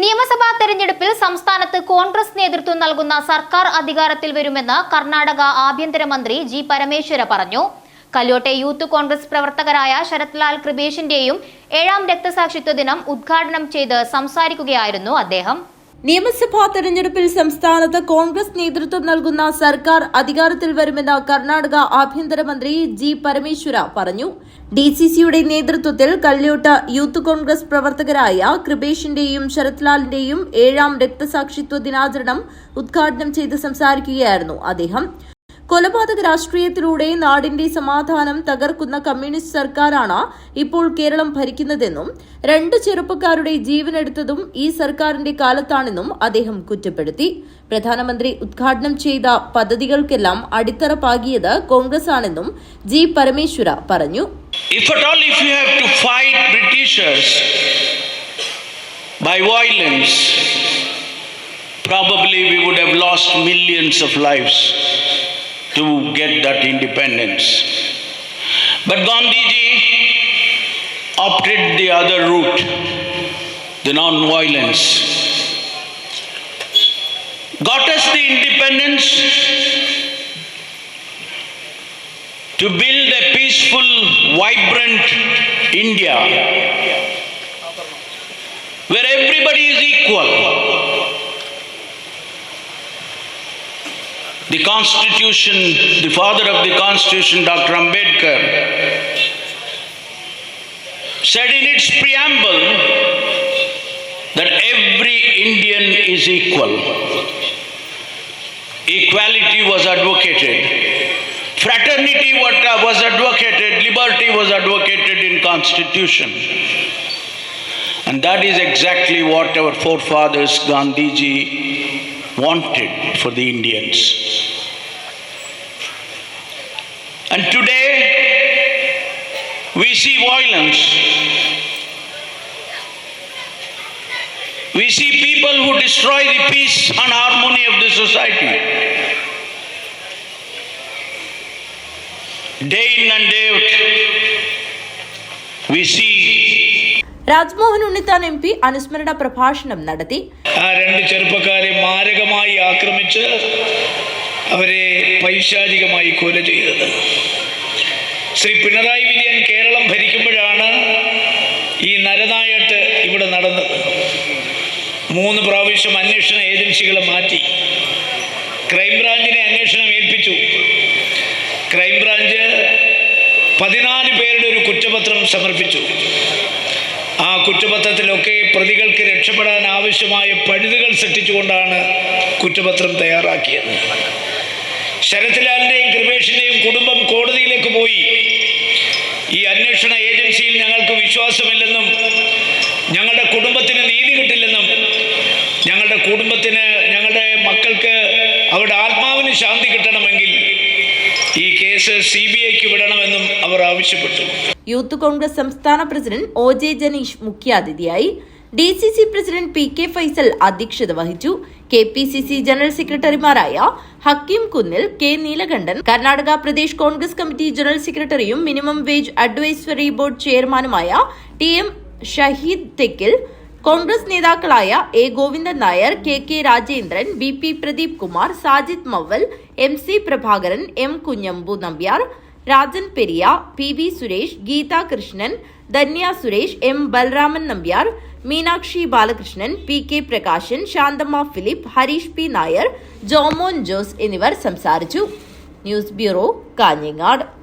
നിയമസഭാ തെരഞ്ഞെടുപ്പിൽ സംസ്ഥാനത്ത് കോൺഗ്രസ് നേതൃത്വം നൽകുന്ന സർക്കാർ അധികാരത്തിൽ വരുമെന്ന് കർണാടക ആഭ്യന്തരമന്ത്രി ജി പരമേശ്വര പറഞ്ഞു. കല്യോട്ടെ യൂത്ത് കോൺഗ്രസ് പ്രവർത്തകരായ ശരത്ലാൽ കൃപേഷിന്റെയും ഏഴാം രക്തസാക്ഷിത്വ ദിനം ഉദ്ഘാടനം ചെയ്ത് സംസാരിക്കുകയായിരുന്നു അദ്ദേഹം. നിയമസഭാ തെരഞ്ഞെടുപ്പിൽ സംസ്ഥാനത്ത് കോൺഗ്രസ് നേതൃത്വം നൽകുന്ന സർക്കാർ അധികാരത്തിൽ വരുമെന്ന് കർണാടക ആഭ്യന്തരമന്ത്രി ജി പരമേശ്വര പറഞ്ഞു. ഡി സി സിയുടെ നേതൃത്വത്തിൽ കല്യോട്ട യൂത്ത് കോൺഗ്രസ് പ്രവർത്തകരായ കൃപേഷിന്റെയും ശരത്ലാലിന്റെയും ഏഴാം രക്തസാക്ഷിത്വ ദിനാചരണം ഉദ്ഘാടനം ചെയ്ത് സംസാരിക്കുകയായിരുന്നു അദ്ദേഹം. കൊലപാതക രാഷ്ട്രീയത്തിലൂടെ നാടിന്റെ സമാധാനം തകർക്കുന്ന കമ്മ്യൂണിസ്റ്റ് സർക്കാരാണ് ഇപ്പോൾ കേരളം ഭരിക്കുന്നതെന്നും രണ്ട് ചെറുപ്പക്കാരുടെ ജീവനെടുത്തതും ഈ സർക്കാരിന്റെ കാലത്താണെന്നും അദ്ദേഹം കുറ്റപ്പെടുത്തി. പ്രധാനമന്ത്രി ഉദ്ഘാടനം ചെയ്ത പദ്ധതികൾക്കെല്ലാം അടിത്തറ പാകിയത് കോൺഗ്രസ് ആണെന്നും ജി പരമേശ്വര പറഞ്ഞു. If at all, if you have to fight Britishers by violence, probably we would have lost millions of lives. To get that independence. But Gandhiji opted the other route, the non-violence. Got us the independence to build a peaceful, vibrant India where everybody is equal. The Constitution, the father of the Constitution, Dr. Ambedkar, said in its preamble that every Indian is equal. Equality was advocated. Fraternity was advocated, liberty was advocated in constitution. And that is exactly what our forefathers Gandhiji wanted for the Indians. And today we see violence. We see people who destroy the peace and harmony of the society. Day in and day out, we see Rajmohan Unnithan M P അനുസ്മരണ പ്രഭാഷണം നടത്തി ആ രണ്ട് ചെറുപ്പക്കാരെ മാരകമായി ആക്രമിച്ച് അവരെ പൈശാചികമായി കൊല ചെയ്തത്. ശ്രീ പിണറായി വിജയൻ കേരളം ഭരിക്കുമ്പോഴാണ് ഈ നരനായിട്ട് ഇവിടെ നടന്നത്. മൂന്ന് പ്രാവശ്യം അന്വേഷണ ഏജൻസികളെ മാറ്റി. ക്രൈംബ്രാഞ്ചിനെ അന്വേഷണം ഏൽപ്പിച്ചു. ക്രൈംബ്രാഞ്ച് പതിനാല് പേരുടെ ഒരു കുറ്റപത്രം സമർപ്പിച്ചു. ആ കുറ്റപത്രത്തിലൊക്കെ പ്രതികൾക്ക് രക്ഷപ്പെടാൻ ആവശ്യമായ പഴുതുകൾ സൃഷ്ടിച്ചുകൊണ്ടാണ് കുറ്റപത്രം തയ്യാറാക്കിയത്. ശരത്ലാലിന്റെയും കൃപേഷിന്റെയും കുടുംബം കോടതിയിലേക്ക് പോയി. ഈ അന്വേഷണ ഏജൻസിയിൽ ഞങ്ങൾക്ക് വിശ്വാസമില്ലെന്നും ഞങ്ങളുടെ കുടുംബത്തിന് നീതി കിട്ടില്ലെന്നും ഞങ്ങളുടെ കുടുംബത്തിന് ഞങ്ങളുടെ മക്കൾക്ക് അവരുടെ ആത്മാവിന് ശാന്തി കിട്ടണമെങ്കിൽ ഈ കേസ് സി ബി ഐക്ക് വിടണമെന്നും അവർ ആവശ്യപ്പെട്ടു. യൂത്ത് കോൺഗ്രസ് സംസ്ഥാന പ്രസിഡന്റ് ഒ ജെ ജനീഷ് മുഖ്യാതിഥിയായി D C C president P K Faisal അധ്യക്ഷത വഹിച്ചു. K P C C general സെക്രട്ടറിമാരായ Hakeem Kunnil K Neelakandan Karnataka Pradesh Congress committee general സെക്രട്ടറിയും മിനിമം വേജ് അഡ്വൈസറി ബോർഡ് ചെയർമാനുമായ T M Shaheed Thekkil Congress നേതാക്കളായ A Govindan Nair K K Rajendran B P Pradeep Kumar Sajid Mavval M C Prabhakaran M Kunhambu Nambiar Rajan Periya P V Suresh Geetha Krishnan Dhanya Suresh M Balaraman Nambiar Meenakshi Balakrishnan P K Prakashan Santhamma Philip Harish P Nair Jomon Jose എന്നിവർ സംസാരിച്ചു. News bureau Kanhangad.